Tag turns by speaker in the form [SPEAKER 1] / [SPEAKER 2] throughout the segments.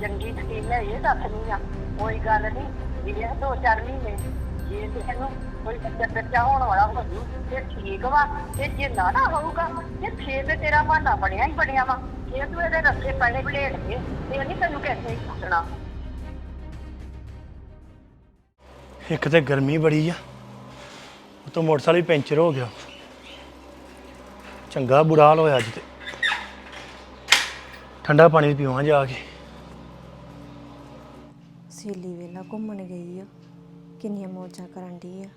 [SPEAKER 1] ਚੰਗੀ ਸਕੀਮ ਹੈ ਇਹ ਦੱਸਣੀ ਆ ਕੋਈ ਗੱਲ ਨਹੀਂ ਜਿਹੜੇ ਦੋ ਚਾਰ ਮਹੀਨੇ, ਜੇ ਤੈਨੂੰ ਕੋਈ ਬੱਚਾ ਬੱਚਾ ਹੋਣ ਵਾਲਾ ਹੋ ਜੂ ਤੇ ਠੀਕ ਵਾ। ਤੇ ਜੇ ਨਾ ਨਾ ਹੋਊਗਾ, ਤੇ ਫੇਰ ਤੇ ਤੇਰਾ ਬਹਾਨਾ ਬਣਿਆ ਹੀ ਬਣਿਆ ਵਾ। ਇਹ ਤੂੰ ਇਹਦੇ ਰਸਤੇ ਪਹਿਲੇ ਬਲੇਡ ਕੇ ਇਹ ਨਹੀਂ ਤੈਨੂੰ ਕਿਸੇ ਹੀ ਪੁੱਛਣਾ।
[SPEAKER 2] ਇੱਕ ਤੇ ਗਰਮੀ ਬੜੀ ਆ। ਉਤੋਂ ਮੋਟਰਸਾਈਕਲ ਵੀ ਪੈਂਚਰ ਹੋ ਗਿਆ। ਚੰਗਾ ਬੁਰਾ ਹਾਲ ਹੋਇਆ ਅੱਜ ਤੇ। ਠੰਡਾ ਪਾਣੀ ਪੀਵਾਂ ਜਾ ਕੇ।
[SPEAKER 3] ਸਹੇਲੀ ਵੇਲਾ ਘੁੰਮਣ ਗਈ ਆ। ਕਿੰਨੀਆਂ ਮੌਜਾਂ ਕਰਨ ਦੀ ਆ।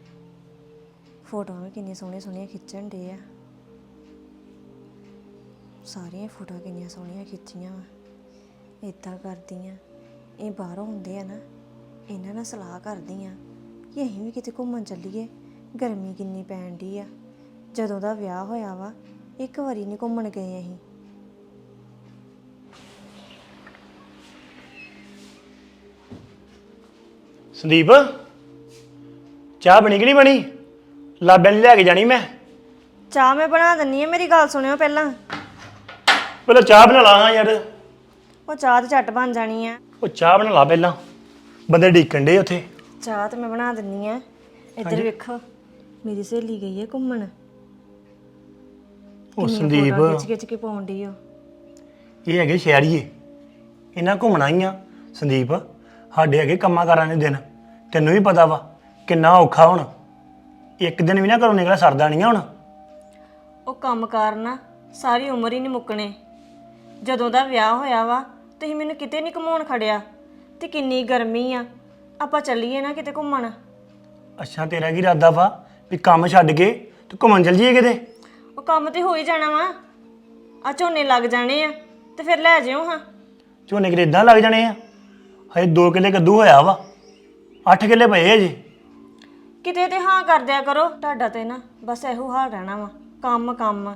[SPEAKER 3] ਫੋਟੋਆਂ ਵੀ ਕਿੰਨੀਆਂ ਸੋਹਣੀਆਂ ਸੋਹਣੀਆਂ ਖਿੱਚਣ ਦੇ ਆ। ਸਾਰੀਆਂ ਫੋਟੋਆਂ ਕਿੰਨੀਆਂ ਸੋਹਣੀਆਂ ਖਿੱਚੀਆਂ ਵਾ। ਇਦਾਂ ਕਰਦੀਆਂ। ਇਹ ਬਾਹਰੋਂ ਹੁੰਦੇ ਆ ਨਾ, ਇਹਨਾਂ ਨਾਲ ਸਲਾਹ ਕਰਦੀਆਂ ਕਿ ਅਸੀਂ ਵੀ ਕਿਤੇ ਘੁੰਮਣ ਚੱਲੀਏ। ਗਰਮੀ ਕਿੰਨੀ ਪੈਣ ਦੀ ਆ। ਜਦੋਂ ਦਾ ਵਿਆਹ ਹੋਇਆ ਵਾ, ਇੱਕ ਵਾਰੀ ਨਹੀਂ ਘੁੰਮਣ ਗਏ ਅਸੀਂ।
[SPEAKER 2] ਸੰਦੀਪ ਚਾਹ ਬਣੀ ਕਿ ਨਹੀਂ ਬਣੀ? ਲਈ ਲੈ ਕੇ ਜਾਣੀ ਮੈਂ।
[SPEAKER 3] ਚਾਹ ਮੈਂ ਬਣਾ ਦਿੰਨੀ ਆ ਮੇਰੀ ਗੱਲ ਸੁਣਿਓ ਪਹਿਲਾਂ।
[SPEAKER 2] ਪਹਿਲਾਂ ਚਾਹ ਬਣਾ ਲਾ ਹਾਂ ਯਾਰ।
[SPEAKER 3] ਉਹ ਚਾਹ ਤੇ ਝੱਟ ਬਣ ਜਾਣੀ ਆ।
[SPEAKER 2] ਉਹ ਚਾਹ ਬਣਾ ਲਾ ਪਹਿਲਾਂ। ਬੰਦੇ ਢੀਕਣ ਡੇ ਉੱਥੇ।
[SPEAKER 3] ਚਾਹ ਤੇ ਮੈਂ ਬਣਾ ਦਿੰਨੀ ਆ। ਇੱਧਰ ਵੇਖੋ ਮੇਰੀ ਸਹੇਲੀ ਗਈ ਹੈ ਘੁੰਮਣ।
[SPEAKER 2] ਉਹ ਸੰਦੀਪ।
[SPEAKER 3] ਖਿੱਚ ਖਿੱਚ ਕੇ ਪਾਉਣ ਡਈ ਓ।
[SPEAKER 2] ਇਹ ਹੈਗੇ ਸ਼ਹਿਰੀਏ। ਇਹਨਾਂ ਘੁੰਮਣਾ ਹੀ ਆ ਸੰਦੀਪ ਸਾਡੇ ਹੈਗੇ ਕੰਮਾਂ ਕਾਰਾਂ ਦੇ ਦਿਨ। ਤੈਨੂੰ ਵੀ ਪਤਾ ਵਾ ਕਿੰਨਾ ਔਖਾ ਹੁਣ। ਇੱਕ ਦਿਨ ਵੀ ਨਾ ਘਰੋਂ ਨਿਕਲਿਆ ਸਰਦਾ ਨਹੀਂ ਆ ਹੁਣ।
[SPEAKER 3] ਉਹ ਕੰਮ ਕਰਨਾ ਸਾਰੀ ਉਮਰ ਹੀ ਨਹੀਂ ਮੁੱਕਣੇ। ਜਦੋਂ ਦਾ ਵਿਆਹ ਹੋਇਆ ਵਾ ਤੁਸੀਂ ਮੈਨੂੰ ਕਿਤੇ ਨਹੀਂ ਘਮਾਉਣ ਖੜਿਆ। ਤੇ ਕਿੰਨੀ ਗਰਮੀ ਆ। ਆਪਾਂ ਚੱਲੀਏ ਨਾ ਕਿਤੇ ਘੁੰਮਣ।
[SPEAKER 2] ਅੱਛਾ ਤੇਰਾ ਕੀ ਇਰਾਦਾ ਵਾ ਵੀ ਕੰਮ ਛੱਡ ਕੇ ਤੇ ਘੁੰਮਣ ਚੱਲ ਜੀਏ ਕਿਤੇ?
[SPEAKER 3] ਉਹ ਕੰਮ ਤੇ ਹੋ ਹੀ ਜਾਣਾ ਵਾ। ਆ ਝੋਨੇ ਲੱਗ ਜਾਣੇ ਆ ਤੇ ਫਿਰ ਲੈ ਜਿਓ ਹਾਂ।
[SPEAKER 2] ਝੋਨੇ ਕਿਤੇ ਇਦਾਂ ਲੱਗ ਜਾਣੇ ਆ? ਹਜੇ 2 ਕਿੱਲੇ ਕੱਦੂ ਹੋਇਆ ਵਾ। 8 ਕਿੱਲੇ ਪਏ ਆ ਜੀ।
[SPEAKER 3] ਕਿਤੇ ਤੇ ਹਾਂ ਕਰ ਦਿਆ ਕਰੋ ਤੁਹਾਡਾ ਤੇ ਨਾ ਬਸ ਇਹੋ ਹਾਲ ਰਹਿਣਾ ਵਾ। ਕੰਮ ਕੰਮ।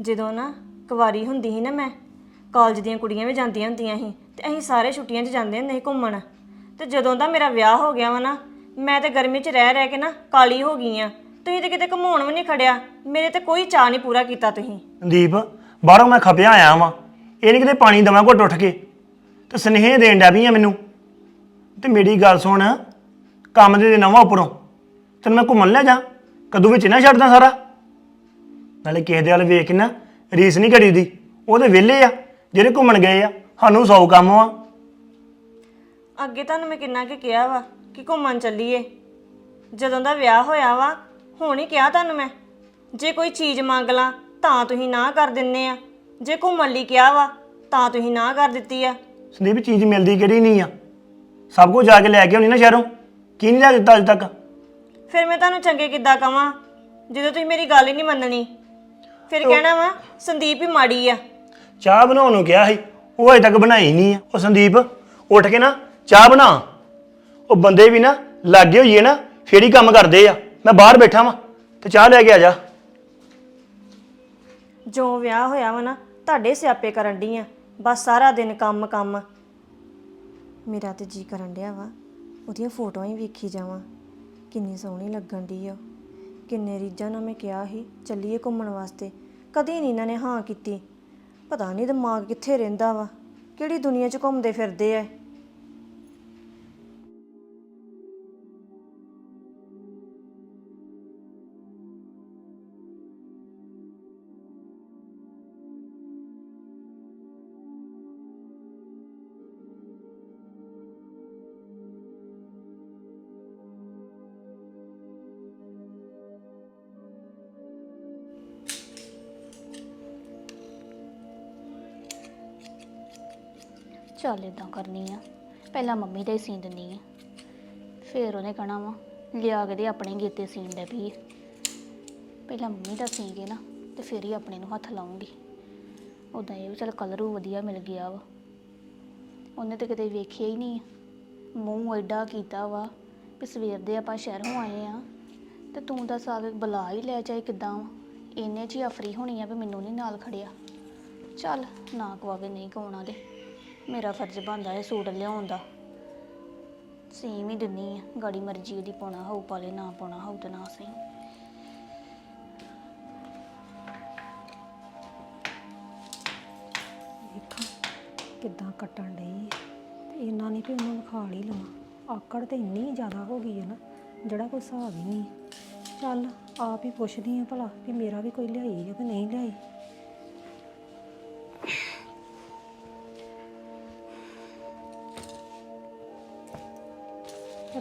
[SPEAKER 3] ਜਦੋਂ ਨਾ ਕੁਵਾਰੀ ਹੁੰਦੀ ਸੀ ਨਾ ਮੈਂ ਕਾਲਜ ਦੀਆਂ ਕੁੜੀਆਂ ਵੀ ਜਾਂਦੀਆਂ ਹੁੰਦੀਆਂ ਸੀ ਤੇ ਅਸੀਂ ਸਾਰੇ ਛੁੱਟੀਆਂ 'ਚ ਜਾਂਦੇ ਹੁੰਦੇ ਸੀ ਘੁੰਮਣ। ਤੇ ਜਦੋਂ ਦਾ ਮੇਰਾ ਵਿਆਹ ਹੋ ਗਿਆ ਵਾ ਨਾ ਮੈਂ ਤੇ ਗਰਮੀ 'ਚ ਰਹਿ ਰਹਿ ਕੇ ਨਾ ਕਾਲੀ ਹੋ ਗਈ ਆ। ਤੁਸੀਂ ਤੇ ਕਿਤੇ ਘੁਮਾਉਣ ਵੀ ਨਹੀਂ ਖੜਿਆ। ਮੇਰੇ ਤੇ ਕੋਈ ਚਾਹ ਨਹੀਂ ਪੂਰਾ ਕੀਤਾ ਤੁਸੀਂ।
[SPEAKER 2] ਸੰਦੀਪ ਬਾਹਰੋਂ ਮੈਂ ਖਪਿਆ ਆਇਆ ਵਾਂ। ਇਹ ਨਹੀਂ ਕਿਤੇ ਪਾਣੀ ਦਵਾਂ ਘੁੱਟ ਉੱਠ ਕੇ। ਤੇ ਸਨੇਹ ਦੇਣ ਡਿਆ ਵੀ ਆ ਮੈਨੂੰ। ਤੇ ਮੇਰੀ ਗੱਲ ਸੁਣ ਕੰਮ ਦੇ ਨਵਾਂ ਉੱਪਰੋਂ। ਤੈਨੂੰ ਮੈਂ ਘੁੰਮਣ ਲੈ ਜਾ। ਕਦੋਂ ਵਿੱਚ ਨਾ ਛੱਡਦਾ ਸਾਰਾ। ਨਾਲੇ ਕਿਸੇ ਦੇ ਵੱਲ ਵੇਖ ਕੇ ਨਾ ਰੀਸ ਨਹੀਂ ਕਰੀਦੀ ਉਹਦੇ ਵਿਹਲੇ ਆ ਜਿਹੜੇ ਘੁੰਮਣ ਗਏ ਆ ਸਾਨੂੰ ਸੌ ਕੰਮ ਆ
[SPEAKER 3] ਅੱਗੇ ਤੁਹਾਨੂੰ ਮੈਂ ਕਿੰਨਾ ਕਿ ਕਿਹਾ ਵਾ ਕਿ ਘੁੰਮਣ ਚੱਲੀਏ। ਜਦੋਂ ਦਾ ਵਿਆਹ ਹੋਇਆ ਵਾ ਹੁਣ ਹੀ ਕਿਹਾ ਤੁਹਾਨੂੰ ਮੈਂ। ਜੇ ਕੋਈ ਚੀਜ਼ ਮੰਗ ਲਾਂ ਤਾਂ ਤੁਸੀਂ ਨਾ ਕਰ ਦਿੰਨੇ ਆ। ਜੇ ਘੁੰਮਣ ਲਈ ਕਿਹਾ ਵਾ ਤਾਂ ਤੁਸੀਂ ਨਾ ਕਰ ਦਿੱਤੀ ਆ।
[SPEAKER 2] ਸੰਦੀਪ ਚੀਜ਼ ਮਿਲਦੀ ਕਿਹੜੀ ਨਹੀਂ ਆ। ਸਭ ਕੁਝ ਜਾ ਕੇ ਲੈ ਕੇ ਆਉਣੀ ਨਾ ਸ਼ਹਿਰੋਂ। ਕੀ ਨਹੀਂ ਲੈ ਕੇ ਦਿੱਤਾ ਅਜੇ ਤੱਕ?
[SPEAKER 3] ਫਿਰ ਮੈਂ ਤੁਹਾਨੂੰ ਚੰਗੇ ਕਿੱਦਾਂ ਕਵਾਂ? ਜਦੋਂ ਤੁਸੀਂ ਮੇਰੀ ਗੱਲ ਹੀ ਨਹੀਂ ਮੰਨਣੀ। ਫਿਰ ਕਹਿਣਾ ਵਾ ਸੰਦੀਪ ਹੀ ਮਾੜੀ ਆ।
[SPEAKER 2] ਚਾਹ ਬਣਾਉਣ ਨੂੰ ਕਿਹਾ ਸੀ ਉਹ ਅਜੇ ਤੱਕ ਬਣਾਈ ਨਹੀਂ ਆ। ਉਹ ਸੰਦੀਪ ਉੱਠ ਕੇ ਨਾ ਚਾਹ ਬਣਾ। ਉਹ ਬੰਦੇ ਵੀ ਨਾ ਲਾਗੇ ਹੋਈਏ ਨਾ ਫੇਰ ਹੀ ਕੰਮ ਕਰਦੇ ਆ। ਮੈਂ ਬਾਹਰ ਬੈਠਾ ਵਾਂ ਤੇ ਚਾਹ ਲੈ ਕੇ ਆ ਜਾ।
[SPEAKER 3] ਜੋ ਵਿਆਹ ਹੋਇਆ ਵਾ ਨਾ ਤੁਹਾਡੇ ਸਿਆਪੇ ਕਰਨ ਡਈ ਆ। ਬਸ ਸਾਰਾ ਦਿਨ ਕੰਮ ਕੰਮ ਮੇਰਾ ਤੇ ਜੀ ਕਰਨ ਡਿਆ ਵਾ। ਉਹਦੀਆਂ ਫੋਟੋਆਂ ਹੀ ਵੇਖੀ ਜਾਵਾਂ। ਕਿੰਨੀ ਸੋਹਣੀ ਲੱਗਣ ਡਈ ਆ। ਕਿੰਨੇ ਰੀਝਾਂ ਨਾਲ ਮੈਂ ਕਿਹਾ ਸੀ, ਚੱਲੀਏ ਘੁੰਮਣ ਵਾਸਤੇ। ਕਦੇ ਨਹੀਂ ਇਹਨਾਂ ਨੇ ਹਾਂ ਕੀਤੀ। ਪਤਾ ਨਹੀਂ ਦਿਮਾਗ ਕਿੱਥੇ ਰਹਿੰਦਾ ਵਾ। ਕਿਹੜੀ ਦੁਨੀਆ 'ਚ ਘੁੰਮਦੇ ਫਿਰਦੇ ਐ
[SPEAKER 4] ਚੱਲ ਇਦਾਂ ਕਰਨੀ ਆ। ਪਹਿਲਾਂ ਮੰਮੀ ਦਾ ਹੀ ਸੀਨ ਦਿੰਨੀ ਆ। ਫਿਰ ਉਹਨੇ ਕਹਣਾ ਵਾ, ਲਿਆ ਕੇ ਦੇ ਆਪਣੇ ਗੀਤੇ ਸੀਨ ਦੇ ਵੀ। ਪਹਿਲਾਂ ਮੰਮੀ ਦਾ ਸੀਨ ਕੇ ਨਾ, ਤੇ ਫਿਰ ਹੀ ਆਪਣੇ ਨੂੰ ਹੱਥ ਲਾਉਂਗੀ। ਉਦਾਂ ਇਹ ਵੀ ਚਲ ਕਲਰ ਵਧੀਆ ਮਿਲ ਗਿਆ ਵਾ। ਉਹਨੇ ਤਾਂ ਕਿਤੇ ਵੇਖਿਆ ਹੀ ਨਹੀਂ ਮੂੰਹ ਐਡਾ ਕੀਤਾ ਵਾ ਵੀ ਸਵੇਰ ਦੇ ਆਪਾਂ ਸ਼ਹਿਰੋਂ ਆਏ ਆ, ਤੇ ਤੂੰ ਦੱਸ ਆ ਕੇ ਬੁਲਾ ਹੀ ਲੈ ਜਾਏ ਕਿਦਾਂ ਵਾ। ਇੰਨੇ 'ਚ ਅਫਰੀ ਹੋਣੀ ਆ ਵੀ ਮੈਨੂੰ ਨਹੀਂ ਨਾਲ ਖੜਿਆ। ਚੱਲ ਨਾ ਕਵਾਵੇ ਨਹੀਂ ਕਵਾਉਣਾ ਦੇ ਮੇਰਾ ਫਰਜ਼ ਬਣਦਾ ਹੈ ਸੂਟ ਲਿਆਉਣ ਦਾ। ਸੇਮ ਹੀ ਦਿੰਨੀ ਆ, ਗਾੜੀ ਮਰਜ਼ੀ ਉਹਦੀ ਪਾਉਣਾ ਹੋਊ, ਪਾਲੇ ਨਾ ਪਾਉਣਾ ਹੋਊ ਤੇ ਨਾ ਸਹੀ।
[SPEAKER 3] ਵੇਖਾਂ ਕਿੱਦਾਂ ਕੱਟਣ ਡਈ
[SPEAKER 5] ਇੰਨਾ ਨਹੀਂ ਵੀ ਉਹਨੂੰ ਵਿਖਾਲ ਹੀ ਲਵਾਂ। ਆਕੜ ਤੇ ਇੰਨੀ ਜ਼ਿਆਦਾ ਹੋ ਗਈ ਹੈ ਨਾ, ਜਿਹੜਾ ਕੋਈ ਹਿਸਾਬ ਹੀ ਨਹੀਂ ਚੱਲ ਆਪ ਹੀ ਪੁੱਛਦੀ ਆ ਭਲਾ ਵੀ ਮੇਰਾ ਵੀ ਕੋਈ ਲਿਆਈ ਹੈ ਕਿ ਨਹੀਂ ਲਿਆਈ।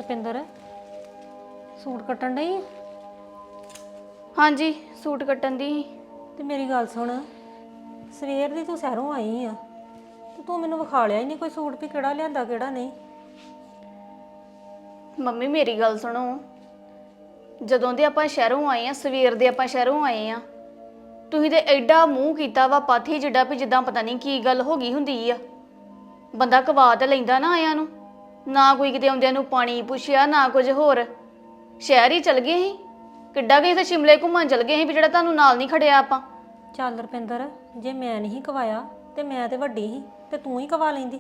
[SPEAKER 5] ਰੁਪਿੰਦਰ? ਸੂਟ ਕੱਟਣ ਨਹੀਂ
[SPEAKER 4] ਹਾਂਜੀ ਸੂਟ ਕੱਟਣ ਦੀ। ਸੀ।
[SPEAKER 5] ਤੇ ਮੇਰੀ ਗੱਲ ਸੁਣ ਸਵੇਰ ਦੀ ਤੂੰ ਸ਼ਹਿਰੋਂ ਆਈ ਆ ਤੇ ਤੂੰ ਮੈਨੂੰ ਵਿਖਾ ਲਿਆ ਹੀ ਨਹੀਂ ਕੋਈ ਸੂਟ ਵੀ ਕਿਹੜਾ ਲਿਆਂਦਾ ਕਿਹੜਾ ਨਹੀਂ।
[SPEAKER 4] ਮੰਮੀ ਮੇਰੀ ਗੱਲ ਸੁਣੋ। ਜਦੋਂ ਦੇ ਆਪਾਂ ਸ਼ਹਿਰੋਂ ਆਏ ਆ ਸਵੇਰ ਦੇ ਆਪਾਂ ਸ਼ਹਿਰੋਂ ਆਏ ਆ ਤੁਸੀਂ ਤੇ ਐਡਾ ਮੂੰਹ ਕੀਤਾ ਵਾ ਪਾਥੀ ਜਿੱਡਾ ਵੀ ਜਿੱਦਾਂ ਪਤਾ ਨਹੀਂ ਕੀ ਗੱਲ ਹੋ ਗਈ ਹੁੰਦੀ ਆ। ਬੰਦਾ ਕਵਾ ਤਾਂ ਲੈਂਦਾ ਨਾ ਆਇਆਂ ਨੂੰ। ਨਾ ਕੋਈ ਕਿਤੇ ਆਉਂਦਿਆਂ ਨੂੰ ਪਾਣੀ ਪੁੱਛਿਆ ਨਾ ਕੁਝ ਹੋਰ। ਸ਼ਹਿਰ ਹੀ ਚਲ ਗਏ ਸੀ। ਕਿੱਡਾ ਗਏ ਤੇ ਸ਼ਿਮਲੇ ਘੁੰਮਣ ਚਲ ਗਏ ਸੀ ਵੀ ਜਿਹੜਾ ਤੁਹਾਨੂੰ ਨਾਲ ਨਹੀਂ ਖੜਿਆ ਆਪਾਂ।
[SPEAKER 5] ਚੱਲ ਰੁਪਿੰਦਰ ਜੇ ਮੈਂ ਨਹੀਂ ਕਵਾਇਆ ਤੇ ਮੈਂ ਤੇ ਵੱਡੀ ਸੀ ਤੇ ਤੂੰ ਹੀ ਕਵਾ ਲੈਂਦੀ।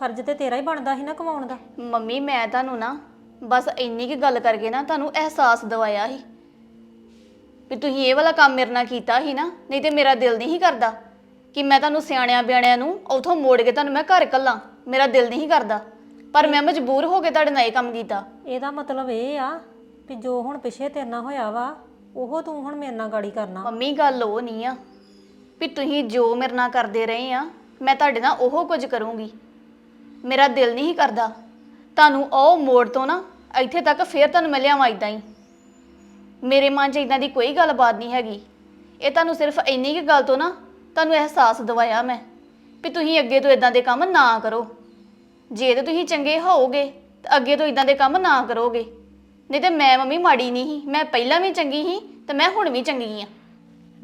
[SPEAKER 5] ਫਰਜ਼ ਤੇ ਤੇਰਾ ਹੀ ਬਣਦਾ ਸੀ ਨਾ ਕਵਾਉਣ ਦਾ।
[SPEAKER 4] ਮੰਮੀ ਮੈਂ ਤੁਹਾਨੂੰ ਨਾ ਬਸ ਇੰਨੀ ਕੀ ਗੱਲ ਕਰਕੇ ਨਾ ਤੁਹਾਨੂੰ ਅਹਿਸਾਸ ਦਿਵਾਇਆ ਸੀ ਵੀ ਤੁਸੀਂ ਇਹ ਵਾਲਾ ਕੰਮ ਮੇਰੇ ਨਾਲ ਕੀਤਾ ਸੀ ਨਾ ਨਹੀਂ ਤੇ ਮੇਰਾ ਦਿਲ ਨਹੀਂ ਸੀ ਕਰਦਾ ਕਿ ਮੈਂ ਤੁਹਾਨੂੰ ਸਿਆਣਿਆਂ ਬਿਆਣਿਆਂ ਨੂੰ ਉਥੋਂ ਮੋੜ ਕੇ ਤੁਹਾਨੂੰ ਮੈਂ ਘਰ ਕੱਲਾਂ ਮੇਰਾ ਦਿਲ ਨਹੀਂ ਸੀ ਕਰਦਾ। ਪਰ ਮੈਂ ਮਜਬੂਰ ਹੋ ਕੇ ਤੁਹਾਡੇ ਨਾਲ ਇਹ ਕੰਮ ਕੀਤਾ।
[SPEAKER 5] ਇਹਦਾ ਮਤਲਬ ਇਹ ਆ ਵੀ ਜੋ ਹੁਣ ਪਿਛੇ ਤੇਰੇ ਨਾਲ ਹੋਇਆ ਵਾ ਉਹ ਤੂੰ ਹੁਣ ਮੇਰੇ ਨਾਲ ਗਾੜੀ ਕਰਨਾ।
[SPEAKER 4] ਮੰਮੀ ਗੱਲ ਉਹ ਨਹੀਂ ਆ ਵੀ ਤੁਸੀਂ ਜੋ ਮੇਰੇ ਨਾਲ ਕਰਦੇ ਰਹੇ ਆ ਮੈਂ ਤੁਹਾਡੇ ਨਾਲ ਉਹ ਕੁਝ ਕਰੂੰਗੀ। ਮੇਰਾ ਦਿਲ ਨਹੀਂ ਕਰਦਾ। ਤੁਹਾਨੂੰ ਉਹ ਮੋੜ ਤੋਂ ਨਾ ਇੱਥੇ ਤੱਕ ਫੇਰ ਤੁਹਾਨੂੰ ਮੈਂ ਲਿਆਵਾਂ ਇਦਾਂ ਹੀ। ਮੇਰੇ ਮਨ 'ਚ ਇਦਾਂ ਦੀ ਕੋਈ ਗੱਲਬਾਤ ਨਹੀਂ ਹੈਗੀ। ਇਹ ਤੁਹਾਨੂੰ ਸਿਰਫ ਇੰਨੀ ਕੁ ਗੱਲ ਤੋਂ ਨਾ ਤੁਹਾਨੂੰ ਅਹਿਸਾਸ ਦਿਵਾਇਆ ਮੈਂ ਵੀ ਤੁਸੀਂ ਅੱਗੇ ਤੋਂ ਇਦਾਂ ਦੇ ਕੰਮ ਨਾ ਕਰੋ। ਜੇ ਤੇ ਤੁਸੀਂ ਚੰਗੇ ਹੋਵੋਗੇ, ਤਾਂ ਅੱਗੇ ਤੋਂ ਇਦਾਂ ਦੇ ਕੰਮ ਨਾ ਕਰੋਗੇ। ਨਹੀਂ ਤੇ ਮੈਂ ਮੰਮੀ ਮਾੜੀ ਨਹੀਂ ਸੀ, ਮੈਂ ਪਹਿਲਾਂ ਵੀ ਚੰਗੀ ਸੀ ਤੇ ਮੈਂ ਹੁਣ ਵੀ ਚੰਗੀ ਆ।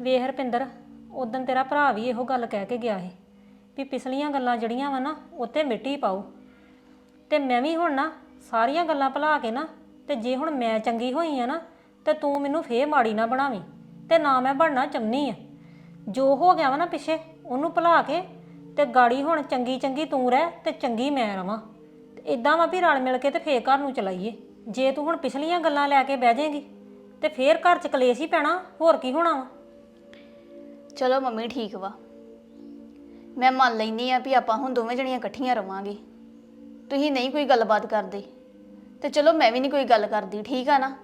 [SPEAKER 5] ਵੇਖ ਰੁਪਿੰਦਰ ਉਦੋਂ ਤੇਰਾ ਭਰਾ ਵੀ ਇਹੋ ਗੱਲ ਕਹਿ ਕੇ ਗਿਆ ਸੀ ਵੀ ਪਿਛਲੀਆਂ ਗੱਲਾਂ ਜਿਹੜੀਆਂ ਵਾ ਨਾ, ਉੱਤੇ ਮਿੱਟੀ ਪਾਓ। ਤੇ ਮੈਂ ਵੀ ਹੁਣ ਨਾ ਸਾਰੀਆਂ ਗੱਲਾਂ ਭੁਲਾ ਕੇ ਨਾ, ਤੇ ਜੇ ਹੁਣ ਮੈਂ ਚੰਗੀ ਹੋਈ ਆ ਨਾ, ਤੇ ਤੂੰ ਮੈਨੂੰ ਫੇਰ ਮਾੜੀ ਨਾ ਬਣਾਵੀਂ, ਤੇ ਨਾ ਮੈਂ ਬਣਨਾ ਚੰਨੀ ਆ। ਜੋ ਹੋ ਗਿਆ ਵਾ ਨਾ ਪਿੱਛੇ, ਉਹਨੂੰ ਭੁਲਾ ਕੇ ਤੇ ਗਾੜੀ ਹੁਣ ਚੰਗੀ ਚੰਗੀ ਤੂੰ ਰਹਿ ਤੇ ਚੰਗੀ ਮੈਂ ਰਵਾਂ। ਤੇ ਇਦਾਂ ਵਾ ਵੀ ਰਲ ਮਿਲ ਕੇ ਤੇ ਫੇਰ ਘਰ ਨੂੰ ਚਲਾਈਏ। ਜੇ ਤੂੰ ਹੁਣ ਪਿਛਲੀਆਂ ਗੱਲਾਂ ਲੈ ਕੇ ਬਹਿ ਜਾਏਂਗੀ ਤੇ ਫੇਰ ਘਰ ਚ ਕਲੇਸ਼ ਹੀ ਪੈਣਾ ਹੋਰ ਕੀ ਹੋਣਾ ਵਾ?
[SPEAKER 4] ਚਲੋ ਮੰਮੀ ਠੀਕ ਵਾ। ਮੈਂ ਮੰਨ ਲੈਨੀ ਆ ਵੀ ਆਪਾਂ ਹੁਣ ਦੋਵੇਂ ਜਣੀਆਂ ਇਕੱਠੀਆਂ ਰਵਾਂਗੇ। ਤੁਸੀਂ ਨਹੀਂ ਕੋਈ ਗੱਲਬਾਤ ਕਰਦੇ। ਤੇ ਚਲੋ ਮੈਂ ਵੀ ਨਹੀਂ ਕੋਈ ਗੱਲ ਕਰਦੀ ਠੀਕ ਆ ਨਾ?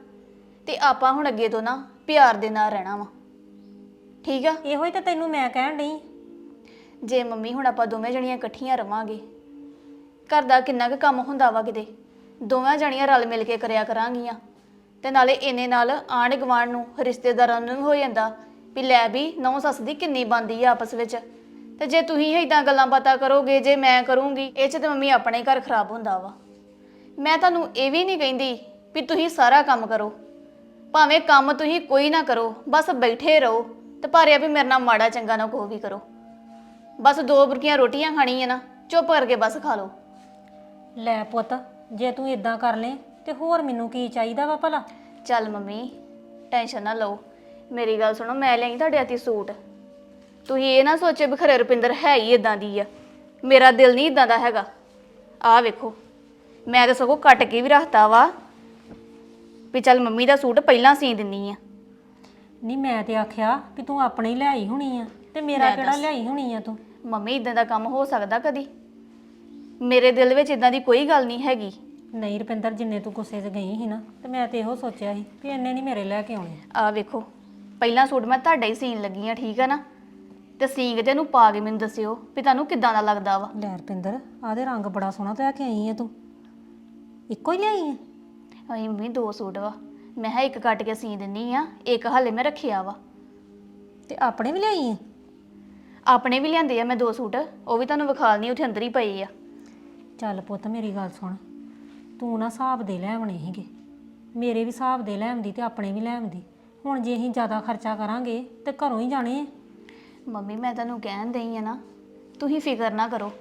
[SPEAKER 4] ਤੇ ਆਪਾਂ ਹੁਣ ਅੱਗੇ ਤੋਂ ਨਾ ਪਿਆਰ ਦੇ ਨਾਲ ਰਹਿਣਾ ਵਾ। ਠੀਕ ਆ?
[SPEAKER 5] ਇਹੋ ਹੀ ਤਾਂ ਤੈਨੂੰ ਮੈਂ ਕਹਿਣ ਡਈ।
[SPEAKER 4] ਜੇ ਮੰਮੀ ਹੁਣ ਆਪਾਂ ਦੋਵੇਂ ਜਣੀਆਂ ਇਕੱਠੀਆਂ ਰਵਾਂਗੇ, ਘਰ ਦਾ ਕਿੰਨਾ ਕੁ ਕੰਮ ਹੁੰਦਾ ਵਾ ਕਿਤੇ? ਦੋਵਾਂ ਜਣੀਆਂ ਰਲ ਮਿਲ ਕੇ ਕਰਿਆ ਕਰਾਂਗੀਆਂ। ਤੇ ਨਾਲੇ ਇਹਨੇ ਨਾਲ ਆਂਢ ਗੁਆਂਢ ਨੂੰ, ਰਿਸ਼ਤੇਦਾਰਾਂ ਨੂੰ ਵੀ ਹੋ ਜਾਂਦਾ ਵੀ ਲੈ ਵੀ, ਨੌ ਸੱਸ ਦੀ ਕਿੰਨੀ ਬੰਦੀ ਆ ਆਪਸ ਵਿੱਚ। ਤੇ ਜੇ ਤੁਸੀਂ ਇਦਾਂ ਗੱਲਾਂ ਬਾਤਾਂ ਕਰੋਗੇ, ਜੇ ਮੈਂ ਕਰੂੰਗੀ, ਇਹ ਚ ਤੇ ਮੰਮੀ ਆਪਣੇ ਘਰ ਖਰਾਬ ਹੁੰਦਾ ਵਾ। ਮੈਂ ਤੁਹਾਨੂੰ ਇਹ ਵੀ ਨਹੀਂ ਕਹਿੰਦੀ ਵੀ ਤੁਸੀਂ ਸਾਰਾ ਕੰਮ ਕਰੋ। ਭਾਵੇਂ ਕੰਮ ਤੁਸੀਂ ਕੋਈ ਨਾ ਕਰੋ, ਬਸ ਬੈਠੇ ਰਹੋ ਤੇ ਭਾਰਿਆ ਵੀ ਮੇਰੇ ਨਾਲ ਮਾੜਾ ਚੰਗਾ ਨਾ ਕੋਈ ਵੀ ਕਰੋ। ਬਸ ਦੋ ਬੁਰਕੀਆਂ ਰੋਟੀਆਂ ਖਾਣੀਆਂ ਨਾ ਚੁੱਪ ਕਰਕੇ ਬਸ ਖਾ ਲਓ।
[SPEAKER 5] ਲੈ ਪੁੱਤ ਜੇ ਤੂੰ ਇਦਾਂ ਕਰ ਲੈ ਤੇ ਹੋਰ ਮੈਨੂੰ ਕੀ ਚਾਹੀਦਾ ਵਾ ਭਲਾ?
[SPEAKER 4] ਚੱਲ ਮੰਮੀ ਟੈਨਸ਼ਨ ਨਾ ਲਓ। ਮੇਰੀ ਗੱਲ ਸੁਣੋ ਮੈਂ ਲਈ ਤੁਹਾਡੇ ਹੱਥੀ ਸੂਟ। ਤੁਸੀਂ ਇਹ ਨਾ ਸੋਚੋ ਵੀ ਖਰੇ ਰੁਪਿੰਦਰ ਹੈ ਹੀ ਇਦਾਂ ਦੀ ਆ। ਮੇਰਾ ਦਿਲ ਨਹੀਂ ਇਦਾਂ ਦਾ ਹੈਗਾ। ਆਹ ਵੇਖੋ ਮੈਂ ਤਾਂ ਸਗੋਂ ਕੱਟ ਕੇ ਵੀ ਰੱਖਤਾ ਵਾ ਵੀ ਚੱਲ ਮੰਮੀ ਦਾ ਸੂਟ ਪਹਿਲਾਂ ਸੀ ਦਿੰਨੀ ਆ।
[SPEAKER 5] ਨਹੀਂ ਮੈਂ ਤੇ ਆਖਿਆ ਵੀ ਤੂੰ ਆਪਣੇ ਹੀ ਲਿਆਈ ਹੋਣੀ ਆ ਤੇ ਮੇਰਾ ਕਿਹੜਾ। ਲਿਆਈ ਹੋਣੀ ਆ ਤੂੰ?
[SPEAKER 4] ਮੰਮੀ ਇਦਾਂ ਦਾ ਕੰਮ ਹੋ ਸਕਦਾ ਕਦੀ? ਮੇਰੇ ਦਿਲ ਵਿੱਚ ਇਦਾਂ ਦੀ ਕੋਈ ਗੱਲ ਨਹੀਂ ਹੈਗੀ।
[SPEAKER 5] ਨਹੀਂ ਰੁਪਿੰਦਰ ਜਿੰਨੇ ਤੂੰ ਗੁੱਸੇ 'ਚ ਗਈ ਸੀ ਨਾ ਤੇ ਮੈਂ ਤੇ ਇਹੋ ਸੋਚਿਆ ਸੀ ਵੀ ਇੰਨੇ ਨਹੀਂ ਮੇਰੇ ਲੈ ਕੇ ਆਉਣੇ।
[SPEAKER 4] ਆ ਵੇਖੋ ਪਹਿਲਾਂ ਸੂਟ ਮੈਂ ਤੁਹਾਡਾ ਹੀ ਸੀਨ ਲੱਗੀ ਆ ਠੀਕ ਆ ਨਾ? ਤੇ ਸੀਂਗ ਤੇ ਇਹਨੂੰ ਪਾ ਕੇ ਮੈਨੂੰ ਦੱਸਿਓ ਵੀ ਤੁਹਾਨੂੰ ਕਿੱਦਾਂ ਦਾ ਲੱਗਦਾ ਵਾ।
[SPEAKER 5] ਲੈ ਰੁਪਿੰਦਰ ਆਦੇ ਰੰਗ ਬੜਾ ਸੋਹਣਾ ਲੈ ਕੇ ਆਈ ਆ ਤੂੰ। ਇੱਕੋ ਹੀ ਲਿਆਈ ਆ?
[SPEAKER 4] ਅਸੀਂ ਦੋ ਸੂਟ ਵਾ। ਮੈਂ ਕਿਹਾ ਇੱਕ ਕੱਟ ਕੇ ਸੀ ਦਿੰਨੀ ਆ ਇੱਕ ਹਾਲੇ ਮੈਂ ਰੱਖਿਆ ਵਾ।
[SPEAKER 5] ਤੇ ਆਪਣੇ ਵੀ ਲਿਆਈ ਆ?
[SPEAKER 4] ਆਪਣੇ ਵੀ ਲਿਆਂਦੇ ਆ ਮੈਂ ਦੋ ਸੂਟ ਉਹ ਵੀ ਤੁਹਾਨੂੰ ਵਿਖਾਲਨੀ ਉੱਥੇ ਅੰਦਰ ਹੀ ਪਏ ਆ।
[SPEAKER 5] ਚੱਲ ਪੁੱਤ ਮੇਰੀ ਗੱਲ ਸੁਣ। ਤੂੰ ਨਾ ਹਿਸਾਬ ਦੇ ਲੈ ਆਉਣੇ ਸੀਗੇ। ਮੇਰੇ ਵੀ ਹਿਸਾਬ ਦੇ ਲੈ ਆਉਂਦੀ ਤੇ ਆਪਣੇ ਵੀ ਲੈ ਆਉਂਦੀ। ਹੁਣ ਜੇ ਅਸੀਂ ਜ਼ਿਆਦਾ ਖਰਚਾ ਕਰਾਂਗੇ ਤੇ ਘਰੋਂ ਹੀ ਜਾਣੇ ਆ।
[SPEAKER 4] ਮੰਮੀ ਮੈਂ ਤੁਹਾਨੂੰ ਕਹਿਣ ਦਈ ਆ ਨਾ ਤੁਸੀਂ ਫਿਕਰ ਨਾ ਕਰੋ।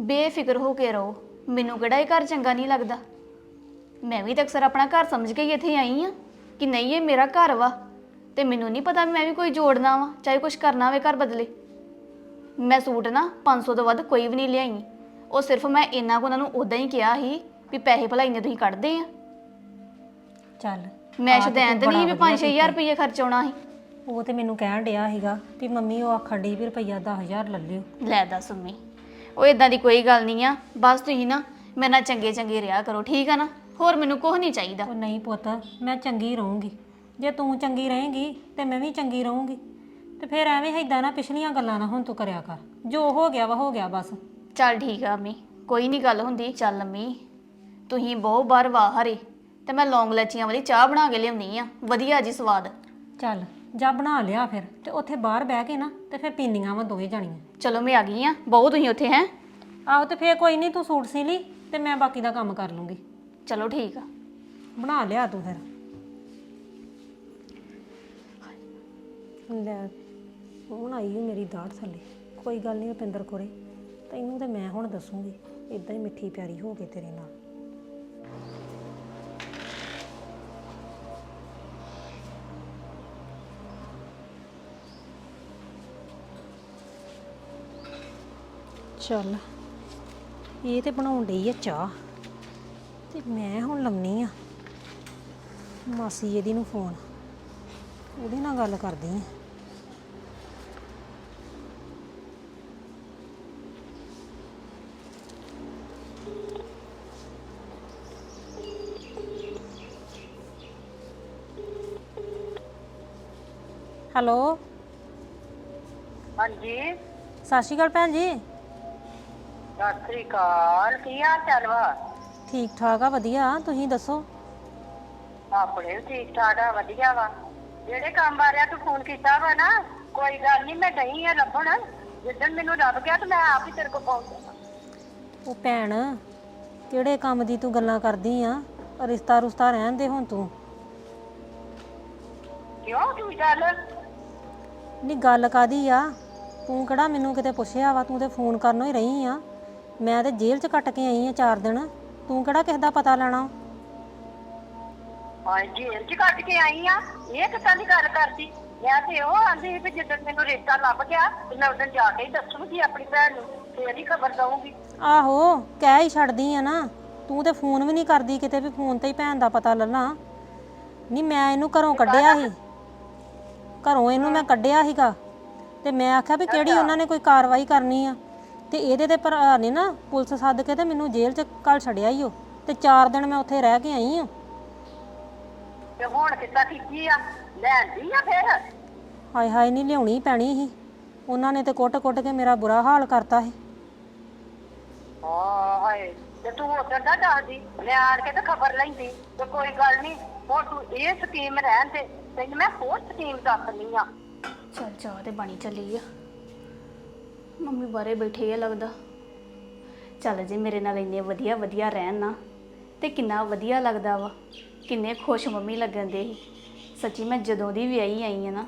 [SPEAKER 4] ਬੇਫਿਕਰ ਹੋ ਕੇ ਰਹੋ। ਮੈਨੂੰ ਕਿਹੜਾ ਇਹ ਘਰ ਚੰਗਾ ਨਹੀਂ ਲੱਗਦਾ? ਮੈਂ ਵੀ ਤਾਂ ਅਕਸਰ ਆਪਣਾ ਘਰ ਸਮਝ ਕੇ ਹੀ ਇੱਥੇ ਆਈ ਆ ਕਿ ਨਹੀਂ ਇਹ ਮੇਰਾ ਘਰ ਵਾ। ਤੇ ਮੈਨੂੰ ਨਹੀਂ ਪਤਾ ਵੀ ਮੈਂ ਵੀ ਕੋਈ ਜੋੜਨਾ ਵਾ ਚਾਹੇ ਕੁਝ ਕਰਨਾ ਹੋਵੇ ਘਰ ਬਦਲੇ। ਮੈਂ ਸੂਟ ਨਾ 500 ਤੋਂ ਵੱਧ ਕੋਈ ਵੀ ਨਹੀਂ ਲਿਆਈ। ਉਹ ਸਿਰਫ ਮੈਂ ਇੰਨਾ ਕੁ ਉਹਨਾਂ ਨੂੰ ਉਦਾਂ ਹੀ ਕਿਹਾ ਸੀ ਵੀ ਪੈਸੇ ਭਲਾਈ ਨੇ ਤੁਸੀਂ ਕੱਢਦੇ ਆ।
[SPEAKER 5] ਚੱਲ
[SPEAKER 4] ਮੈਂ
[SPEAKER 5] ਆਹ ਤੇ
[SPEAKER 4] ਸ਼ਦੈਨ ਤੇ
[SPEAKER 5] ਤੂੰ
[SPEAKER 4] ਨਹੀਂ ਵੀ
[SPEAKER 5] ਬੜਾ
[SPEAKER 4] 5-6000 ਰੁਪਏ ਖਰਚਾਉਣਾ ਸੀ।
[SPEAKER 5] ਉਹ ਤੇ ਮੈਨੂੰ ਕਹਿਣ ਡਿਆ ਸੀਗਾ ਵੀ ਮੰਮੀ ਉਹ ਆਖਣ ਡਈ ਵੀ ਰੁਪਈਆ 10000 ਲੈ ਲਿਓ।
[SPEAKER 4] ਲੈ ਦੱਸ ਮੰਮੀ ਉਹ ਇਦਾਂ ਦੀ ਕੋਈ ਗੱਲ ਨਹੀਂ ਆ। ਬਸ ਤੁਸੀਂ ਨਾ ਮੇਰੇ ਨਾਲ ਚੰਗੇ ਚੰਗੇ ਰਿਹਾ ਕਰੋ ਠੀਕ ਆ ਨਾ? ਹੋਰ ਮੈਨੂੰ ਕੁਝ ਨਹੀਂ ਚਾਹੀਦਾ।
[SPEAKER 5] ਉਹ ਨਹੀਂ ਪੁੱਤ ਮੈਂ ਚੰਗੀ ਰਹੂੰਗੀ। ਜੇ ਤੂੰ ਚੰਗੀ ਰਹੇਂਗੀ ਤੇ ਮੈਂ ਵੀ ਚੰਗੀ ਰਹੂੰਗੀ। ਤੇ ਫਿਰ ਐਵੇਂ ਏਦਾਂ ਨਾ ਪਿਛਲੀਆਂ ਗੱਲਾਂ ਨਾ ਹੁਣ ਤੂੰ ਕਰਿਆ ਕਰ। ਜੋ ਹੋ ਗਿਆ ਵਾ ਹੋ ਗਿਆ ਬਸ।
[SPEAKER 4] ਚੱਲ ਠੀਕ ਆ ਅੰਮੀ ਕੋਈ ਨਹੀਂ ਗੱਲ ਹੁੰਦੀ। ਚੱਲ ਅੰਮੀ ਤੁਸੀਂ ਬਹੁਤ ਬਾਰ ਵਾਹ ਹਰੇ ਤੇ ਮੈਂ ਲੌਂਗ ਲੱਚੀਆਂ ਵਾਲੀ ਚਾਹ ਬਣਾ ਕੇ ਲਿਆਉਣੀ ਆ। ਵਧੀਆ ਜੀ ਸਵਾਦ।
[SPEAKER 5] ਚੱਲ ਜਾ ਬਣਾ ਲਿਆ ਫਿਰ ਤੇ ਉੱਥੇ ਬਾਹਰ ਬਹਿ ਕੇ ਨਾ ਤੇ ਫਿਰ ਪੀਨੀਆਂ ਵਾ ਦੋਵੇਂ ਜਾਣੀਆਂ।
[SPEAKER 4] ਚਲੋ ਮੈਂ ਆ ਗਈ ਆ ਬਹੁਤ ਤੁਸੀਂ ਉੱਥੇ ਹੈ?
[SPEAKER 5] ਆਹੋ ਤੇ ਫਿਰ ਕੋਈ ਨਹੀਂ ਤੂੰ ਸੂਟ ਸੀ ਲਈ ਤੇ ਮੈਂ ਬਾਕੀ ਦਾ ਕੰਮ ਕਰ ਲੂੰਗੀ।
[SPEAKER 4] ਚਲੋ ਠੀਕ ਆ।
[SPEAKER 5] ਬਣਾ ਲਿਆ ਤੂੰ ਫਿਰ। ਲੈ ਹੁਣ ਆਈ ਓ ਮੇਰੀ ਦਾੜ ਥੱਲੇ। ਕੋਈ ਗੱਲ ਨਹੀਂ ਰੁਪਿੰਦਰ ਕੋਰੇ, ਤੈਨੂੰ ਤੇ ਮੈਂ ਹੁਣ ਦੱਸੂਗੀ ਇਦਾਂ ਹੀ ਮਿੱਠੀ ਪਿਆਰੀ ਹੋ ਗਈ ਤੇਰੇ ਨਾਲ। ਚੱਲ, ਇਹ ਤੇ ਬਣਾਉਣ ਡਈ ਆ ਚਾਹ, ਤੇ ਮੈਂ ਹੁਣ ਲੰਮੀ ਆ। ਮਾਸੀ ਇਹਦੀ ਨੂੰ ਫੋਨ ਉਹਦੇ ਨਾਲ ਗੱਲ ਕਰਦੀ ਆ ਹੈਲੋ।
[SPEAKER 1] ਹਾਂਜੀ।
[SPEAKER 5] ਸਤਿ ਸ਼੍ਰੀ ਅਕਾਲ ਭੈਣ ਜੀ।
[SPEAKER 1] ਸਤਿ ਸ੍ਰੀ ਅਕਾਲ। ਕੀ ਹਾਲ ਚਾਲ ਵਾ?
[SPEAKER 5] ਠੀਕ ਠਾਕ ਆ ਵਧੀਆ। ਤੁਸੀਂ ਦੱਸੋ?
[SPEAKER 1] ਆਪਣੇ ਵੀ ਠੀਕ ਠਾਕ ਆ ਵਧੀਆ ਵਾ। ਜਿਹੜੇ ਕੰਮ ਬਾਰੇ ਤੂੰ ਫੋਨ ਕੀਤਾ ਵਾ ਨਾ ਕੋਈ ਗੱਲ ਨਹੀਂ ਮੈਂ ਨਹੀਂ ਆ ਲੱਭਣ। ਜਿੱਦਣ ਮੈਨੂੰ ਲੱਭ ਗਿਆ ਤੇ ਮੈਂ ਆਪ ਹੀ ਤੇਰੇ ਕੋਲ ਪਹੁੰਚ ਜਾਣਾ
[SPEAKER 5] ਉਹ ਭੈਣ ਕਿਹੜੇ ਕੰਮ ਦੀ ਤੂੰ ਗੱਲਾਂ ਕਰਦੀ ਆ? ਰਿਸ਼ਤਾ ਰੁਸ਼ਤਾ ਰਹਿਣ ਦੇ ਹੁਣ ਤੂੰ।
[SPEAKER 1] ਕਿਉਂ ਕੀ ਗੱਲ
[SPEAKER 5] ਨਹੀਂ ਗੱਲ ਕਾਦੀ ਆ? ਤੂੰ ਕਿਹੜਾ ਮੈਨੂੰ ਕਿਤੇ ਪੁੱਛਿਆ ਵਾ? ਤੂੰ ਤੇ ਫੋਨ ਕਰਨੋਂ ਹੀ ਰਹੀ ਆ। ਮੈਂ ਤੇ ਜੇਲ੍ਹ 'ਚ ਕੱਟ ਕੇ ਆਈ ਆ 4 ਦਿਨ। ਤੂੰ ਕਿਹੜਾ ਕਿਸੇ ਦਾ ਪਤਾ ਲੈਣਾ?
[SPEAKER 1] ਹਾਂ ਜੇਲ੍ਹ ਚ ਕੱਟ ਕੇ ਆਈ ਆ। ਇਹ ਕਿੱਦਾਂ ਦੀ ਗੱਲ ਕਰਦੀ। ਮੈਂ ਤੇ ਉਹ ਆਂਦੀ ਸੀ ਵੀ ਜਿੱਦਣ ਮੈਨੂੰ ਰਿਸ਼ਤਾ ਲੱਭ ਗਿਆ ਤੇ ਮੈਂ ਉਦੋਂ ਜਾ ਕੇ ਹੀ ਦੱਸੂਗੀ ਆਪਣੀ ਭੈਣ ਨੂੰ ਫੇਰ ਹੀ ਖਬਰ ਦਊਂਗੀ।
[SPEAKER 5] ਆਹੋ ਕਹਿ ਹੀ ਛੱਡਦੀ ਆ ਨਾ। ਤੂੰ ਤੇ ਫੋਨ ਵੀ ਨਹੀਂ ਕਰਦੀ ਕਿਤੇ ਵੀ ਫੋਨ ਤੇ ਹੀ ਭੈਣ ਦਾ ਪਤਾ ਲੱਲਾ। ਨਹੀਂ ਮੈਂ ਇਹਨੂੰ ਘਰੋਂ ਕੱਢਿਆ ਸੀ। ਘਰੋਂ ਇਹਨੂੰ ਮੈਂ ਕੱਢਿਆ ਸੀਗਾ। ਤੇ ਮੈਂ ਆਖਿਆ ਵੀ ਕਿਹੜੀ ਉਹਨਾਂ ਨੇ ਕੋਈ ਕਾਰਵਾਈ ਕਰਨੀ ਆ। ਤੇ ਇਹਦੇ ਤੇ ਭਰਾ ਨੇ ਨਾ ਪੁਲਿਸ ਸੱਦ ਕੇ ਤੇ ਮੈਨੂੰ ਜੇਲ੍ਹ 'ਚ ਕੱਲ ਛੱਡਿਆ ਹੀ ਉਹ। ਤੇ 4 ਦਿਨ ਮੈਂ ਉੱਥੇ ਰਹਿ ਕੇ ਆਈ ਆ।
[SPEAKER 1] ਤੇ ਹੁਣ ਕਿੱਦਾਂ ਕੀਤੀ ਆ? ਲੈਂਦੀ ਆ ਫੇਰ?
[SPEAKER 5] ਹਾਏ ਹਾਏ ਨਹੀਂ ਲਿਆਉਣੀ ਪੈਣੀ ਸੀ। ਉਹਨਾਂ ਨੇ ਤੇ ਕੁੱਟ-ਕੁੱਟ ਕੇ ਮੇਰਾ ਬੁਰਾ ਹਾਲ ਕਰਤਾ ਸੀ।
[SPEAKER 1] ਹਾਂ ਹਾਏ ਤੇ ਤੂੰ ਉਦੋਂ ਦਾ ਦੱਸਦੀ ਮੈਂ ਆਣ ਕੇ ਤੇ ਖਬਰ ਲੈਂਦੀ ਤੇ ਕੋਈ ਗੱਲ ਨਹੀਂ ਹੁਣ ਤੂੰ ਇਹ ਸਕੀਮ ਰਹਿਣ ਤੇ ਤੈਨੂੰ ਮੈਂ ਹੋਰ ਸਕੀਮ ਦੱਸਣੀ ਆ।
[SPEAKER 4] ਚੱਲ ਚਾਹ ਤੇ ਬਣੀ ਚੱਲੀ ਆ। ਮੰਮੀ ਬਾਰੇ ਬੈਠੇ ਆ ਲੱਗਦਾ। ਚੱਲ ਜੇ ਮੇਰੇ ਨਾਲ ਇੰਨੇ ਵਧੀਆ ਵਧੀਆ ਰਹਿਣ ਨਾ ਤੇ ਕਿੰਨਾ ਵਧੀਆ ਲੱਗਦਾ ਵਾ। ਕਿੰਨੇ ਖੁਸ਼ ਮੰਮੀ ਲੱਗਣ ਦੇ ਸੀ। ਸੱਚੀ ਮੈਂ ਜਦੋਂ ਦੀ ਵਿਆਹੀ ਆਈ ਆ ਨਾ,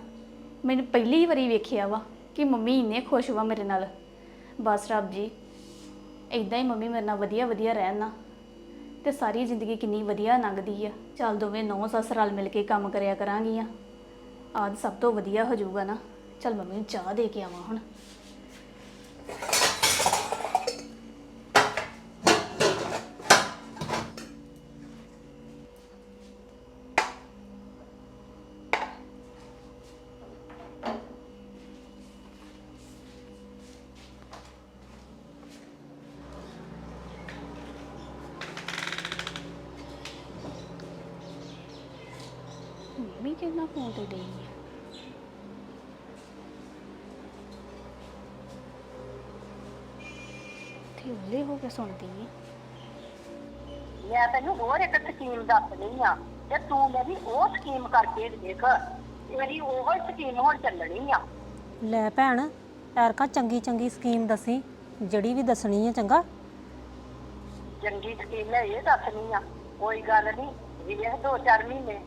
[SPEAKER 4] ਮੈਨੂੰ ਪਹਿਲੀ ਵਾਰੀ ਵੇਖਿਆ ਵਾ ਕਿ ਮੰਮੀ ਇੰਨੇ ਖੁਸ਼ ਵਾ ਮੇਰੇ ਨਾਲ। ਬਸ ਰੱਬ ਜੀ ਇਦਾਂ ਹੀ ਮੰਮੀ ਮੇਰੇ ਨਾਲ ਵਧੀਆ ਵਧੀਆ ਰਹਿਣ ਨਾ, ਤੇ ਸਾਰੀ ਜ਼ਿੰਦਗੀ ਕਿੰਨੀ ਵਧੀਆ ਲੰਘਦੀ ਆ। ਚੱਲ ਦੋਵੇਂ ਨੌ ਸੱਸ ਰਲ ਮਿਲ ਕੇ ਕੰਮ ਕਰਿਆ ਕਰਾਂਗੀਆਂ। ਆਜ ਸਭ ਤੋਂ ਵਧੀਆ ਹੋ ਜਾਊਗਾ ਨਾ। ਚੱਲ ਮੰਮੀ ਨੂੰ ਚਾਹ ਦੇ ਕੇ ਆਵਾਂ ਹੁਣ ਮੰਮੀ ਕਿੰਨਾ ਫੋਨ ਤੇ ਡਈ ਆ ਤੇ ਉਹਲੇ ਹੋ ਕੇ ਸੁਣਦੀ ਆ।
[SPEAKER 1] ਮੈਂ ਤੈਨੂੰ ਹੋਰ ਇੱਕ ਸਕੀਮ ਦੱਸਣੀ ਆ ਤੇ ਤੂੰ ਮੇਰੀ ਉਹ ਸਕੀਮ ਕਰਕੇ ਦੇਖ। ਮੇਰੀ ਉਹ ਸਕੀਮ ਹੁਣ ਚੱਲਣੀ ਆ।
[SPEAKER 5] ਲੈ ਭੈਣ ਐਰਕਾ ਚੰਗੀ ਚੰਗੀ ਸਕੀਮ ਦੱਸੀ ਜਿਹੜੀ ਵੀ ਦੱਸਣੀ ਹੈ ਚੰਗਾ।
[SPEAKER 1] ਚੰਗੀ ਸਕੀਮ ਹੈ ਇਹ ਦੱਸਣੀ ਆ ਕੋਈ ਗੱਲ ਨਹੀਂ ਇਹ ਦੋ ਚਾਰ ਮਹੀਨੇ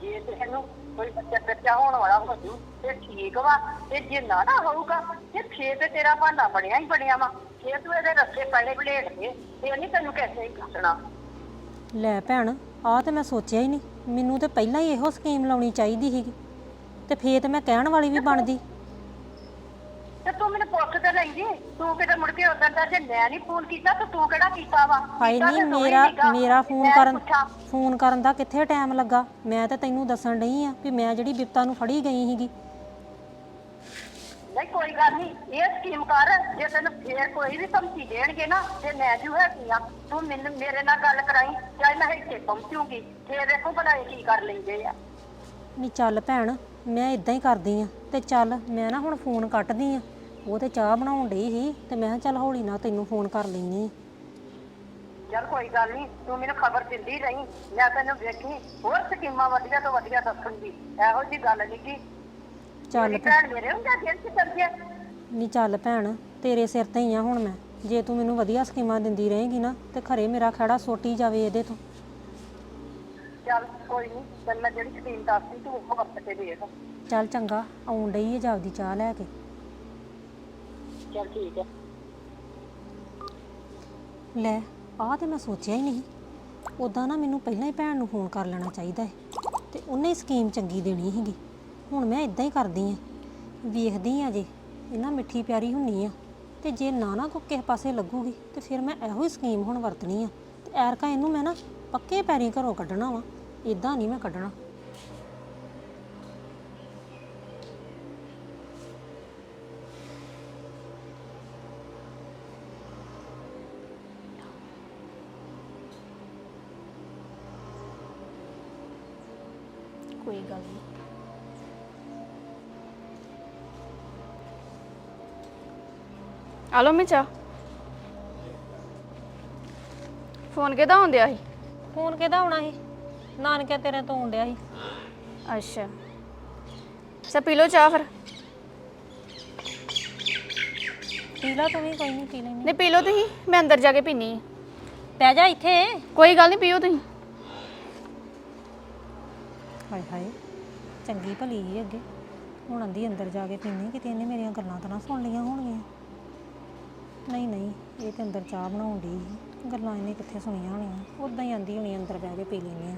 [SPEAKER 1] ਜੇ ਤੈਨੂੰ ਕੋਈ ਬੱਚਾ ਬੱਚਾ ਹੋਣ ਵਾਲਾ ਹੋ ਜੂ ਤੇ ਠੀਕ ਵਾ ਤੇ ਜੇ ਨਾ ਨਾ ਹੋਊਗਾ ਤੇ ਫੇਰ ਤੇ ਤੇਰਾ ਬਹਾਨਾ ਬਣਿਆ ਹੀ ਬਣਿਆ ਵਾ। ਫੇਰ ਤੂੰ ਇਹਦੇ ਰਸਤੇ ਪਹਿਲੇ ਬਲੇਡ ਦੇ ਤੇ ਨਹੀਂ ਤੈਨੂੰ ਕਿਸੇ ਹੀ ਦੱਸਣਾ।
[SPEAKER 5] ਲੈ ਭੈਣ ਆਹ ਤੇ ਮੈਂ ਸੋਚਿਆ ਹੀ ਨਹੀਂ। ਮੈਨੂੰ ਤੇ ਪਹਿਲਾਂ ਹੀ ਇਹੋ ਸਕੀਮ ਲਾਉਣੀ ਚਾਹੀਦੀ ਸੀਗੀ। ਤੇ ਫੇਰ ਤੇ ਮੈਂ ਕਹਿਣ ਵਾਲੀ ਵੀ ਬਣਦੀ।
[SPEAKER 1] ਮੈਨੂੰ ਪੁੱਛ ਤੇ ਕਿਤੇ ਮੁੜ ਕੇ ਉਦੋਂ ਦਾ ਜੇ ਮੈਂ ਨਹੀਂ ਫੋਨ ਕੀਤਾ ਤੇ ਤੂੰ ਕਿਹੜਾ ਕੀਤਾ ਵਾ?
[SPEAKER 5] ਹਾਏ ਨਹੀਂ
[SPEAKER 1] ਤੇ ਹੀ
[SPEAKER 5] ਮੇਰਾ
[SPEAKER 1] ਸੀਗਾ।
[SPEAKER 5] ਮੇਰਾ ਫੋਨ
[SPEAKER 1] ਮੈਂ
[SPEAKER 5] ਕਰਨ
[SPEAKER 1] ਪੁੱਛਾਂ।
[SPEAKER 5] ਫੋਨ ਕਰਨ ਦਾ ਕਿੱਥੇ ਟਾਈਮ ਲੱਗਾ? ਮੈਂ ਤੇ ਤੈਨੂੰ ਦੱਸਣ ਡਈ ਆ ਵੀ ਮੈਂ ਜਿਹੜੀ ਬਿਪਤਾ ਨੂੰ ਫੜੀ ਗਈ ਸੀਗੀ।
[SPEAKER 1] ਨਹੀਂ ਕੋਈ ਗੱਲ ਨਹੀਂ ਇਹ ਸਕੀਮ ਕਰ। ਜੇ ਤੈਨੂੰ ਫੇਰ ਕੋਈ ਵੀ ਧਮਕੀ ਦੇਣਗੇ ਨਾ ਤੇ ਮੈਂ ਜੂ ਹੈਗੀ ਆ? ਤੂੰ ਮੈਨੂੰ ਮੇਰੇ ਨਾਲ ਗੱਲ ਕਰਾਈ ਚਾਹੇ ਮੈਂ ਇੱਥੇ ਪਹੁੰਚੂਗੀ। ਫੇਰ ਦੇਖੋ ਇਹ ਕੀ ਕਰ ਲੈਂਦੇ ਆ।
[SPEAKER 5] ਨਹੀਂ ਚੱਲ ਭੈਣ ਮੈਂ ਇਦਾਂ ਹੀ ਕਰਦੀ ਆ। ਤੇ ਚੱਲ ਮੈਂ ਨਾ ਹੁਣ ਫੋਨ ਕੱਟਦੀ ਆ। ਉਹ ਤੇ ਚਾਹ ਬਣਾਉਣ ਡਈ ਸੀ ਤੇ ਮੈਂ ਕਿਹਾ ਚੱਲ ਹੌਲੀ ਨਾਲ ਤੈਨੂੰ ਫੋਨ ਕਰ ਲੈਣੀ
[SPEAKER 1] ਚੱਲ ਕੋਈ ਗੱਲ ਨਹੀਂ ਤੂੰ ਮੈਨੂੰ ਖਬਰ ਦਿੰਦੀ ਰਹੀ ਮੈਂ ਤੈਨੂੰ ਵੇਖੀ ਹੋਰ ਸਕੀਮਾਂ ਵਧੀਆ ਤੋਂ ਵਧੀਆ ਦੱਸੂਗੀ ਇਹੋ ਜੀ ਗੱਲ ਨਹੀਂ ਕਿ?
[SPEAKER 5] ਚੱਲ
[SPEAKER 1] ਮੇਰੀ ਭੈਣ ਮੇਰੇ ਹੁੰਦੇ ਦਿਲ ਚ ਚੱਲ ਗਿਆ।
[SPEAKER 5] ਨਹੀਂ ਚੱਲ ਭੈਣ ਤੇਰੇ ਸਿਰ ਤੇ ਹੀ ਆ ਹੁਣ ਮੈਂ। ਜੇ ਤੂੰ ਮੈਨੂੰ ਵਧੀਆ ਸਕੀਮਾਂ ਦਿੰਦੀ ਰਹੇਂਗੀ ਨਾ ਤੇ ਖਰੇ ਮੇਰਾ ਖੜਾ ਸੋਟੀ ਜਾਵੇ ਇਹਦੇ ਤੋਂ।
[SPEAKER 1] ਚੱਲ ਕੋਈ ਨਹੀਂ ਤੈਨੂੰ ਮੈਂ ਜਿਹੜੀ ਸਕੀਮ ਦੱਸਦੀ ਤੂੰ ਉਹ ਵਰਤ ਕੇ ਦੇਖ
[SPEAKER 5] ਚੱਲ ਚੰਗਾ ਆਉਣ ਡਈ ਹੈ ਜਾਪਦੀ ਚਾਹ ਲੈ ਕੇ।
[SPEAKER 1] ਚੱਲ ਠੀਕ ਹੈ
[SPEAKER 5] ਲੈ, ਆਹ ਤੇ ਮੈਂ ਸੋਚਿਆ ਹੀ ਨਹੀਂ। ਉਦਾਂ ਨਾ ਮੈਨੂੰ ਪਹਿਲਾਂ ਹੀ ਭੈਣ ਨੂੰ ਫੋਨ ਕਰ ਲੈਣਾ ਚਾਹੀਦਾ ਹੈ ਤੇ ਉਹਨੇ ਹੀ ਸਕੀਮ ਚੰਗੀ ਦੇਣੀ ਸੀਗੀ। ਹੁਣ ਮੈਂ ਇਦਾਂ ਹੀ ਕਰਦੀ ਆ ਵੇਖਦੀ ਆ ਜੇ ਇਹਨਾਂ ਮਿੱਠੀ ਪਿਆਰੀ ਹੁੰਨੀ ਆ ਤੇ ਜੇ ਨਾ ਨਾ ਕੋ ਕਿਸੇ ਪਾਸੇ ਲੱਗੂਗੀ ਤੇ ਫਿਰ ਮੈਂ ਇਹੋ ਹੀ ਸਕੀਮ ਹੁਣ ਵਰਤਣੀ ਆ। ਤੇ ਐਰਕਾ ਇਹਨੂੰ ਮੈਂ ਨਾ ਪੱਕੇ ਪੈਰੀਂ ਘਰੋਂ ਕੱਢਣਾ ਵਾ। ਇਦਾਂ ਨਹੀਂ ਮੈਂ ਕੱਢਣਾ।
[SPEAKER 6] ਆਲੋ ਮਿਚਾ ਫੋਨ ਕਿਹਦਾ ਹੁੰਦਿਆ ਸੀ?
[SPEAKER 5] ਫੋਨ ਕਿਹਦਾ ਆਉਣਾ ਸੀ? ਨਾਨਕਿਆ ਤੇਰੇ ਤੋਂ ਆਉਣ ਡਿਆ ਸੀ।
[SPEAKER 6] ਅੱਛਾ। ਸਾ ਪੀ ਲਓ ਚਾਹ ਫਿਰ।
[SPEAKER 5] ਪੀ ਲਾ ਤੂੰ ਵੀ ਕੋਈ ਨਹੀਂ ਪੀ ਲੈਣੀ
[SPEAKER 6] ਨਹੀਂ ਪੀ ਲਓ ਤੁਸੀਂ ਮੈਂ ਅੰਦਰ ਜਾ ਕੇ ਆ
[SPEAKER 5] ਪੈ ਜਾ ਇੱਥੇ।
[SPEAKER 6] ਕੋਈ ਗੱਲ ਨਹੀਂ ਪੀਓ ਤੁਸੀਂ।
[SPEAKER 5] ਹਾਏ ਹਾਏ ਚੰਗੀ ਭਲੀ ਹੀ ਅੱਗੇ। ਹੁਣ ਆਂਦੀ ਅੰਦਰ ਜਾ ਕੇ ਪੀਣੀ ਕਿਤੇ ਇਹਨੇ ਮੇਰੀਆਂ ਗੱਲਾਂ ਤਾਂ ਨਾ ਸੁਣ ਲਈਆਂ ਹੋਣਗੀਆਂ। ਨਹੀਂ ਨਹੀਂ, ਇਹ ਤੇ ਅੰਦਰ ਚਾਹ ਬਣਾਉਣ ਦੀ ਗੱਲਾਂ ਇਹਨੇ ਕਿੱਥੇ ਸੁਣੀਆਂ ਹੋਣੀਆਂ? ਉਦਾਂ ਹੀ ਆਂਦੀ ਹੋਣੀ ਅੰਦਰ ਬਹਿ ਕੇ ਪੀ ਲੈਂਦੇ ਆ।